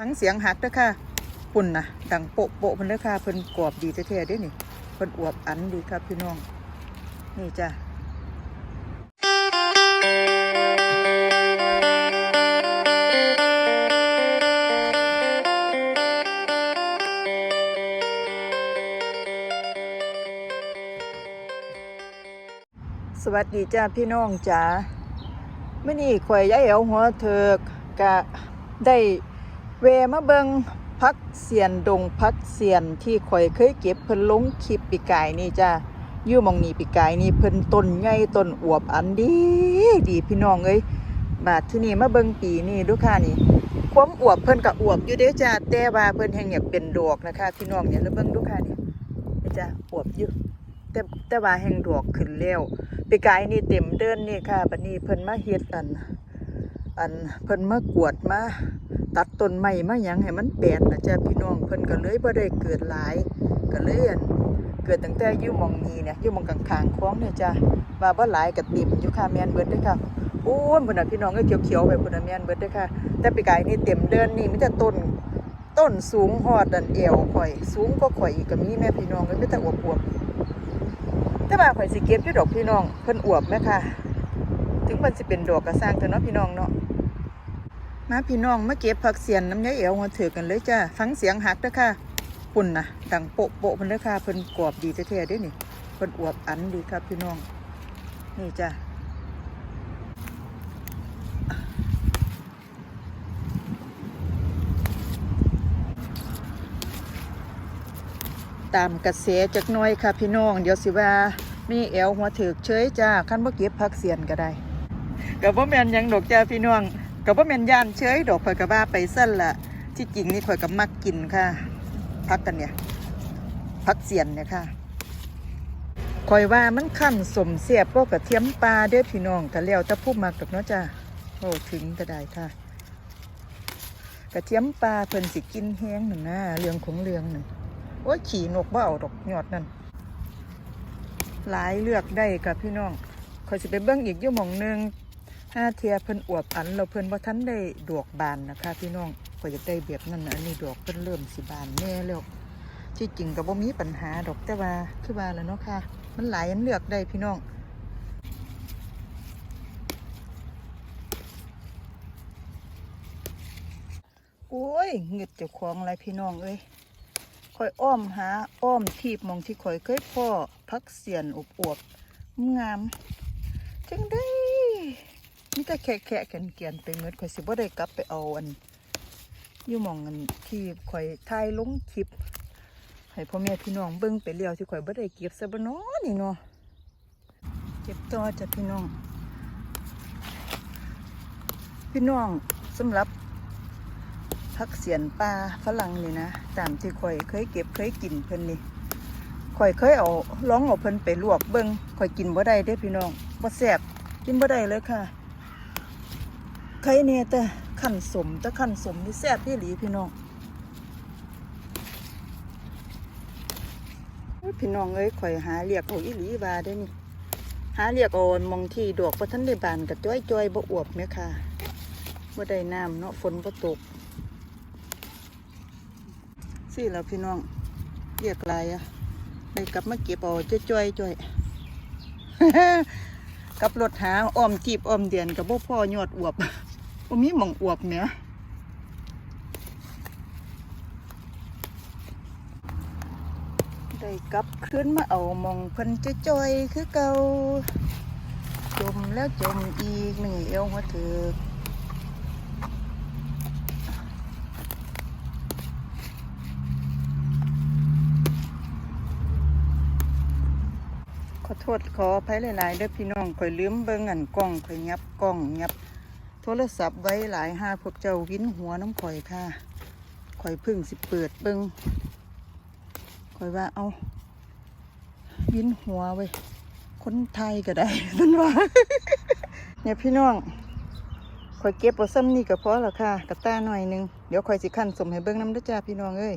ทั้งเสียงหักเด้อค่ะปุ่นนะดังโปะโปะเพิ่นเด้อค่ะเพิ่นกรอบดีแท้ๆด้อนี่เพิ่นอวบอันดีครับพี่น้อง นี่จ้ะสวัสดีจ้าพี่น้องจ๋าเมื่อนี้ข่อยย้ายเอวหัวเถิกกะได้ เวมาเบิงพักเสียนดงพักเสียนที่ข่อยเคยเก็บเพิ่นลงคลิปปีกายนี่จ้าอยู่มองนี้ปีกายนี่เพิ่นต้นใหญ่ต้นอวบอันดีดีพี่น้องเอ้ยบาดที่นี่มาเบิงปีนี่ดูค่ะนี่ความอวบเพิ่นก็อวบอยู่เด้จ้าแต่ว่าเพิ่นแห่งอยากเป็นดอกนะคะ พี่น้องเนี่ยแล้วเบิงดูค่ะนี่นี่จ้าอวบอยู่แต่แต่ว่าแห่งดอกขึ้นแล้วปีกายนี่เต็มเดินนี่ค่ะบัดนี้เพิ่นมาเฮ็ดอัน อันเพิ่นมากวดมา ตัดต้นไม้มาหยังให้มันแปลนนะจ้ะพี่น้องเพิ่นก็เลยบ่ได้เกิดหลายก็เลยอันเกิดตั้งแต่อยู่มองนี้เนี่ยอยู่มองกลางๆคล้องเนี่ยจ้ะว่าบ่หลายก็เต็มอยู่ค่ะแม่นเบิดเด้อค่ะโอ้ยพุ่นน่ะพี่น้องเอ้ยเขียวๆไปพุ่นน่ะแม่นเบิดเด้อค่ะ แต่ปีกายนี่เต็มเดินนี่มีแต่ต้นต้นสูงฮอดอันเอวข่อย สูงกว่าข่อยอีกก็มีแม่พี่น้องเอ้ยมีแต่อวบๆแต่ว่าข่อยสิเก็บอยู่ดอกพี่น้องเพิ่นอวบแม่ค่ะ ถึงมันสิเป็นดอกกระสร้างเถอะเนาะพี่น้องเนาะ มาพี่น้องมาเก็บผักเสียนน้ำยาเอวหัวเถือกันเลยจ้าฟังเสียงหักเด้อค่ะปุ่นนะดังโปะโปะเพิ่นด้อค่ะเพิ่นกรอบดีแท้ๆด้อนี่เพิ่นอวบอันดีครับพี่น้อง นี่จ้าตามกระแสจักน้อยค่ะพี่น้อง เดี๋ยวสิว่ามีแอวหัวเถือกเฉยจ้าคันบ่เก็บผักเสียนก็ได้กับว่าแมนยังดอกจ้าพี่น้อง กับว่าแมนย่านเฉยดอกข่อยกับว่าไปสั้นละที่จริงนี่ข่อยกับมักกินค่ะพักกันเนี่ยพักเสียนเนี่ยค่ะข่อยว่ามันขั้นสมเสียบก็กระเทียมปลาเด้อพี่น้องกันแล้วแต่ผู้มักดอกเนาะจ้าโอ้ถึงก็ได้ค่ะ กระเทียมปลาเพิ่นสิกินแห้งหนึ่งนะเรื่องของเรื่องหนึ่งโอ้ขี่นกบ่เอาดอกยอดนั่นหลายเลือกได้กับพี่น้องข่อยสิไปเบิ่งอีกยู่หมองหนึง ห้าเทียเพิ่นอวบอันเราเพิ่นว่าท่านได้ดอกบานนะคะ พี่น้องก็อยากได้แบบนั้นนะอันนี้ดอกเพิ่นเริ่มสิบานแน่แล้วที่จริงก็บ่มีปัญหาดอกแต่ว่าคือว่าแล้วเนาะค่ะ มันหลายอันเลือกได้พี่น้องโอ้ยเงึดเจ้าของอะไรพี่น้องเอ้ยคอยอ้อมหาอ้อมทีบมองที่คอยเคยพ่อพักเสียนอบอวบงามจังได้ แต่แค่แค่แกนเกียนไปเมื่อข่อยสิบ่ได้กลับไปเอาอันอยู่มองอันที่ข่อยถ่ายลงคลิปให้พ่อแม่พี่น้องเบิ่งไปแล้วที่ข่อยบ่ได้เก็บซะบ่เนาะนี่เนาะเก็บต่อจ้ะพี่น้อง พี่น้องสำหรับผักเสียนปลาฝรั่งนี่นะตามที่ข่อยเคยเก็บเคยกินเพิ่นนี่ข่อยเคยเอาลองเอาเพิ่นไปลวกเบิ่งข่อยกินบ่ได้เด้พี่น้องบ่แซ่บกินบ่ได้เลยค่ะ ใครเนี่ยแต่ขั้นสมแต่ขั้นสมนี่แซ่บพี่หลีพี่น้องพี่น้องเอ้ยข่อยหาเรียกเอาอีหลีวาได้นี่หาเรียกเอามองที่ดอกบ่ทันได้บานกับจ้อยจ้อยบ่อวบแม่ค่ะบ่ได้น้ำเนาะฝนบ่ตกสิแล้วพี่น้องเรียกลายอะไปกลับมาเก็บเอาจ้อยๆจ้อยกับรถหาอ้อมจีบอ้อมเดียนกับบ่พ่อยอดอวบ่มีหม่องอวบแหมได้กลับขึ้นมาเอาหมองเพิ่นจ้อยคือเก่าจมแล้วจมอีกหนึ่งเอวหัวถือขอโทษขออภัยหลายๆเด้อพี่น้องข่อยลืมเบิ่งอันกล้องข่อยยับกล้องยับ โทรศัพท์ไว้หลายห้าพวกเจ้าวินหัวน้ำข่อยค่ะ ข่อยพึ่งสิเปิดเบิ่งข่อยว่าเอาวินหัวไว้ยคนไทยก็ได้นั่นว่าเนี่ยพี่น้องข่อยเก็บเอาซ้ำนี่ก็พอและค่ะกระต้าหน่อยหนึง เดี๋ยวข่อยสิขั้นสมให้เบิ่งน้ำด้อจ้าพี่น้องเอ้ย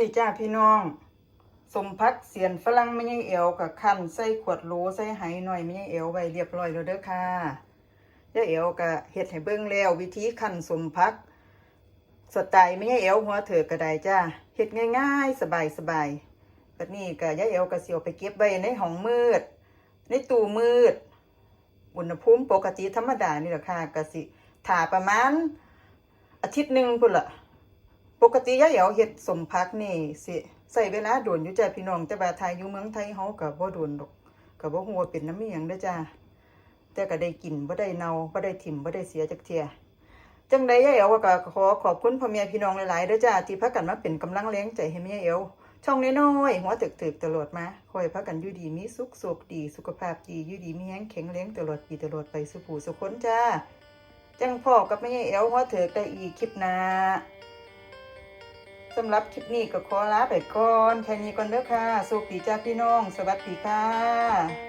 นี่จ้าพี่น้องสมพักเสียนฝรั่งไม่ใช่เอวกับคันใส่ขวดโหลใส่ไหหน่อยไม่ใช่เอวไว้เรียบร้อยแล้วเด้อค่ะยาเอวก็เฮ็ดให้เบิ่งแล้ว วิธีคันสมพักสไตล์ไม่ใช่เอวหัวเถิกก็ได้จ้าเฮ็ดง่ายๆ สบายๆแบบนี้ก็ยาเอวก็สิเอาไปเก็บไว้ในห้องมืด ในตู้มืด อุณหภูมิปกติธรรมดานี่แหละค่ะก็สิถ่าประมาณอาทิตย์หนึ่งพุ่นละ ปกติยายเอ๋วเฮ็ดสมพักนี่สิใส่เวลาโดนอยู่จ้ะพี่น้องแต่ว่าไทยอยู่เมืองไทยเฮาก็บ่โดนดอกก็บ่ฮู้ว่าเป็นน้ำมีหยังเด้อจ้าแต่ก็ได้กินบ่ได้เน่าบ่ได้ถิ่มบ่ได้เสียจักเทียจังใดยายเอ๋วก็ขอขอบคุณพ่อแม่พี่น้องหลายๆเด้อจ้าที่พากันมาเป็นกำลังแรงใจให้แม่เอ๋วช่องน้อยๆหัวตึกๆตลอดมาคอยพากันอยู่ดีมีสุขสุขดีสุขภาพดีอยู่ดีมีแรงแข็งแรงตลอดปีตลอดไปสุขผู้สุขคนจ้าจังพ่อกับแม่เอลหัวเถิกได้อีกคลิปหน้า สำหรับคลิปนี้ก็ขอลาไปก่อน แค่นี้ก่อนเด้อค่ะสุขดีจ้าพี่น้อง สวัสดีค่ะ